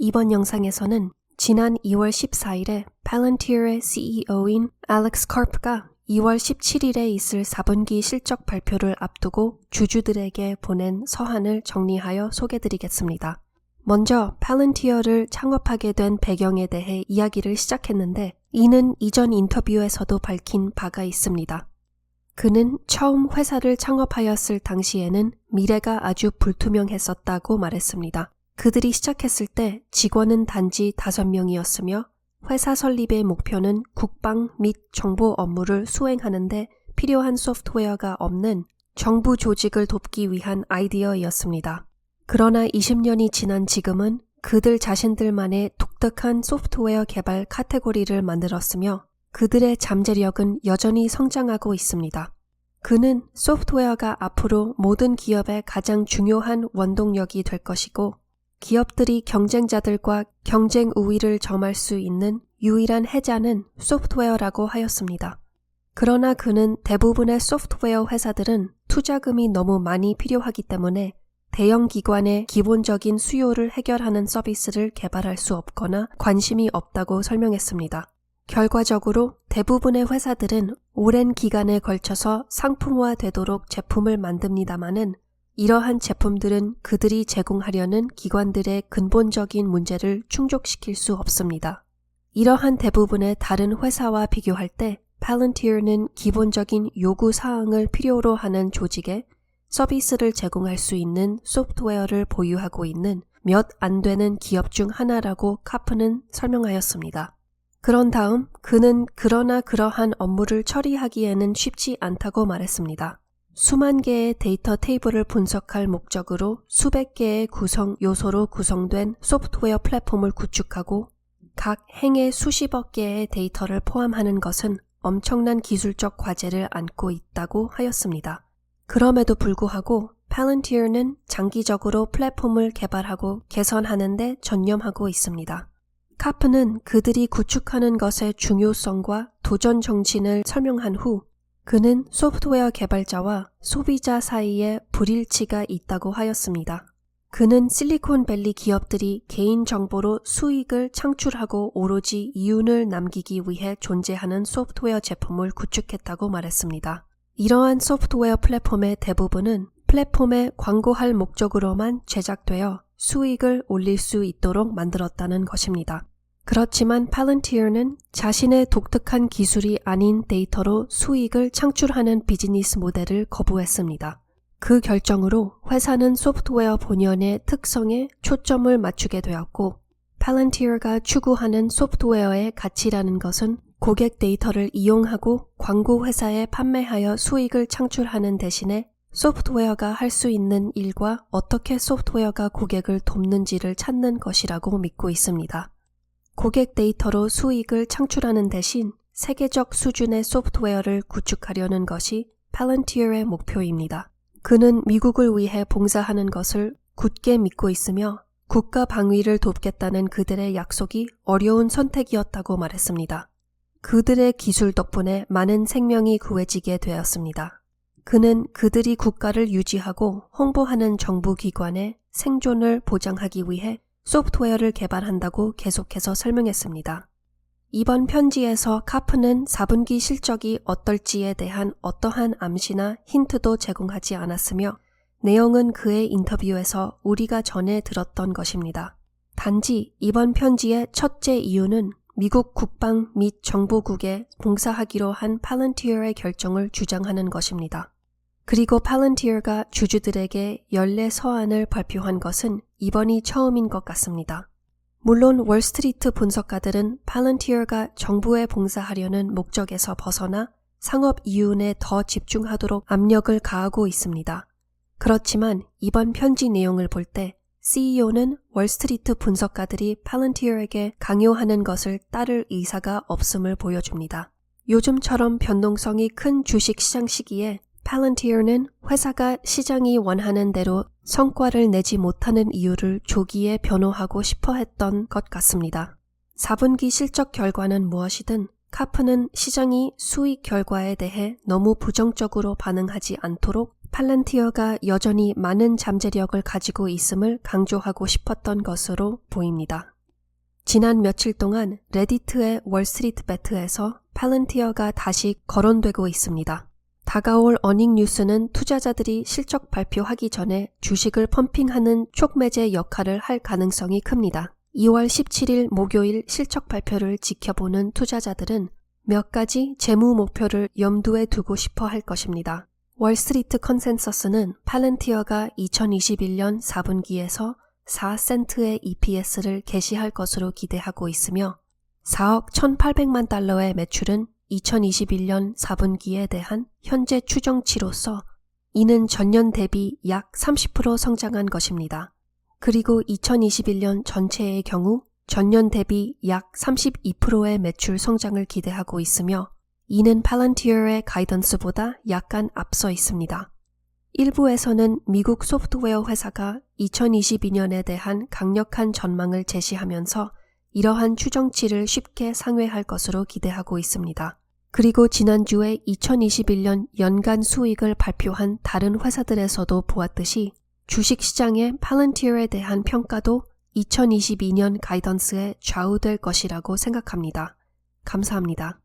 이번 영상에서는 지난 2월 14일에 Palantir의 CEO인 알렉스 카프가 2월 17일에 있을 4분기 실적 발표를 앞두고 주주들에게 보낸 서한을 정리하여 소개드리겠습니다. 먼저 팔런티어를 창업하게 된 배경에 대해 이야기를 시작했는데 이는 이전 인터뷰에서도 밝힌 바가 있습니다. 그는 처음 회사를 창업하였을 당시에는 미래가 아주 불투명했었다고 말했습니다. 그들이 시작했을 때 직원은 단지 5명이었으며 회사 설립의 목표는 국방 및 정보 업무를 수행하는데 필요한 소프트웨어가 없는 정부 조직을 돕기 위한 아이디어였습니다. 그러나 20년이 지난 지금은 그들 자신들만의 독특한 소프트웨어 개발 카테고리를 만들었으며 그들의 잠재력은 여전히 성장하고 있습니다. 그는 소프트웨어가 앞으로 모든 기업의 가장 중요한 원동력이 될 것이고 기업들이 경쟁자들과 경쟁 우위를 점할 수 있는 유일한 해자는 소프트웨어라고 하였습니다. 그러나 그는 대부분의 소프트웨어 회사들은 투자금이 너무 많이 필요하기 때문에 대형 기관의 기본적인 수요를 해결하는 서비스를 개발할 수 없거나 관심이 없다고 설명했습니다. 결과적으로 대부분의 회사들은 오랜 기간에 걸쳐서 상품화 되도록 제품을 만듭니다마는 이러한 제품들은 그들이 제공하려는 기관들의 근본적인 문제를 충족시킬 수 없습니다. 이러한 대부분의 다른 회사와 비교할 때 팔런티어는 기본적인 요구 사항을 필요로 하는 조직에 서비스를 제공할 수 있는 소프트웨어를 보유하고 있는 몇 안 되는 기업 중 하나라고 카프는 설명하였습니다. 그런 다음 그는 그러나 그러한 업무를 처리하기에는 쉽지 않다고 말했습니다. 수만 개의 데이터 테이블을 분석할 목적으로 수백 개의 구성 요소로 구성된 소프트웨어 플랫폼을 구축하고 각 행의 수십억 개의 데이터를 포함하는 것은 엄청난 기술적 과제를 안고 있다고 하였습니다. 그럼에도 불구하고 팔런티어는 장기적으로 플랫폼을 개발하고 개선하는데 전념하고 있습니다. 카프는 그들이 구축하는 것의 중요성과 도전 정신을 설명한 후 그는 소프트웨어 개발자와 소비자 사이에 불일치가 있다고 하였습니다. 그는 실리콘밸리 기업들이 개인 정보로 수익을 창출하고 오로지 이윤을 남기기 위해 존재하는 소프트웨어 제품을 구축했다고 말했습니다. 이러한 소프트웨어 플랫폼의 대부분은 플랫폼에 광고할 목적으로만 제작되어 수익을 올릴 수 있도록 만들었다는 것입니다. 그렇지만 팔런티어는 자신의 독특한 기술이 아닌 데이터로 수익을 창출하는 비즈니스 모델을 거부했습니다. 그 결정으로 회사는 소프트웨어 본연의 특성에 초점을 맞추게 되었고 팔런티어가 추구하는 소프트웨어의 가치라는 것은 고객 데이터를 이용하고 광고 회사에 판매하여 수익을 창출하는 대신에 소프트웨어가 할 수 있는 일과 어떻게 소프트웨어가 고객을 돕는지를 찾는 것이라고 믿고 있습니다. 고객 데이터로 수익을 창출하는 대신 세계적 수준의 소프트웨어를 구축하려는 것이 팔런티어의 목표입니다. 그는 미국을 위해 봉사하는 것을 굳게 믿고 있으며 국가 방위를 돕겠다는 그들의 약속이 어려운 선택이었다고 말했습니다. 그들의 기술 덕분에 많은 생명이 구해지게 되었습니다. 그는 그들이 국가를 유지하고 홍보하는 정부 기관의 생존을 보장하기 위해 소프트웨어를 개발한다고 계속해서 설명했습니다. 이번 편지에서 카프는 4분기 실적이 어떨지에 대한 어떠한 암시나 힌트도 제공하지 않았으며 내용은 그의 인터뷰에서 우리가 전에 들었던 것입니다. 단지 이번 편지의 첫째 이유는 미국 국방 및 정보국에 봉사하기로 한 팔런티어의 결정을 주장하는 것입니다. 그리고 팔런티어가 주주들에게 연례 서한을 발표한 것은 이번이 처음인 것 같습니다. 물론 월스트리트 분석가들은 팔런티어가 정부에 봉사하려는 목적에서 벗어나 상업 이윤에 더 집중하도록 압력을 가하고 있습니다. 그렇지만 이번 편지 내용을 볼 때 CEO는 월스트리트 분석가들이 팔런티어에게 강요하는 것을 따를 의사가 없음을 보여줍니다. 요즘처럼 변동성이 큰 주식 시장 시기에 팔런티어는 회사가 시장이 원하는 대로 성과를 내지 못하는 이유를 조기에 변호하고 싶어 했던 것 같습니다. 4분기 실적 결과는 무엇이든 카프는 시장이 수익 결과에 대해 너무 부정적으로 반응하지 않도록 팔란티어가 여전히 많은 잠재력을 가지고 있음을 강조하고 싶었던 것으로 보입니다. 지난 며칠 동안 레디트의 월스트리트 배트에서 팔란티어가 다시 거론되고 있습니다. 다가올 어닝 뉴스는 투자자들이 실적 발표하기 전에 주식을 펌핑하는 촉매제 역할을 할 가능성이 큽니다. 2월 17일 목요일 실적 발표를 지켜보는 투자자들은 몇 가지 재무 목표를 염두에 두고 싶어 할 것입니다. 월스트리트 컨센서스는 팔렌티어가 2021년 4분기에서 4센트의 EPS를 개시할 것으로 기대하고 있으며 4억 1,800만 달러의 매출은 2021년 4분기에 대한 현재 추정치로서 이는 전년 대비 약 30% 성장한 것입니다. 그리고 2021년 전체의 경우 전년 대비 약 32%의 매출 성장을 기대하고 있으며 이는 팔란티어의 가이던스보다 약간 앞서 있습니다. 일부에서는 미국 소프트웨어 회사가 2022년에 대한 강력한 전망을 제시하면서 이러한 추정치를 쉽게 상회할 것으로 기대하고 있습니다. 그리고 지난주에 2021년 연간 수익을 발표한 다른 회사들에서도 보았듯이 주식시장의 팔런티어에 대한 평가도 2022년 가이던스에 좌우될 것이라고 생각합니다. 감사합니다.